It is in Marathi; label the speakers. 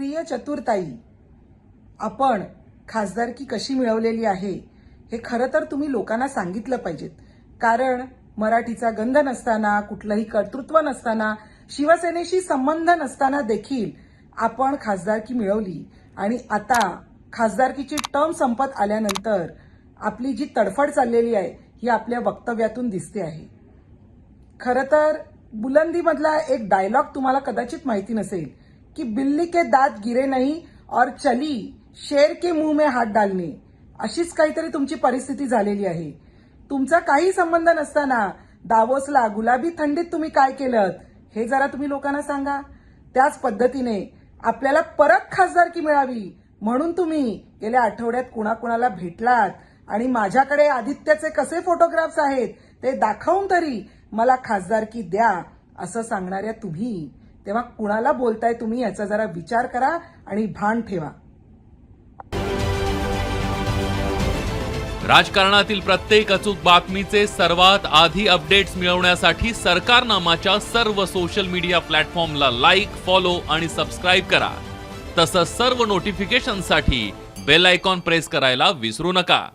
Speaker 1: प्रिय चतुर्ताई आपण खासदारकी कशी मिळवलेली आहे हे खरं तर तुम्ही लोकांना सांगितलं पाहिजेत. कारण मराठीचा गंध नसताना कुठलंही कर्तृत्व नसताना शिवसेनेशी संबंध नसताना देखील आपण खासदारकी मिळवली. आणि आता खासदारकीची टर्म संपत आल्यानंतर आपली जी तडफड चाललेली आहे ही आपल्या वक्तव्यातून दिसते आहे. खरं तर बुलंदीमधला एक डायलॉग तुम्हाला कदाचित माहिती नसेल. की बिल्ली के दात गिरे नाही और चली शेर के मुंह में हात डालणे अशीच काहीतरी तुमची परिस्थिती झालेली आहे. तुमचा काही संबंध नसताना दावोसला गुलाबी थंडीत तुम्ही काय केलं हे जरा तुम्ही लोकांना सांगा. त्याच पद्धतीने आपल्याला परत खासदारकी मिळावी म्हणून तुम्ही गेल्या आठवड्यात कुणाकुणाला भेटलात आणि माझ्याकडे आदित्याचे कसे फोटोग्राफ्स आहेत ते दाखवून तरी मला खासदारकी द्या असं सांगणाऱ्या तुम्ही. तेव्हा कुणाला बोलताय तुम्ही याचा जरा विचार करा आणि भान ठेवा.
Speaker 2: राजकारणातील प्रत्येक अचूक बातमीचे सर्वात आधी अपडेट्स मिळवण्यासाठी सरकारनामाच्या सर्व सोशल मीडिया प्लॅटफॉर्मला लाईक फॉलो आणि सबस्क्राईब करा. तसंच सर्व नोटिफिकेशनसाठी बेल आयकॉन प्रेस करायला विसरू नका.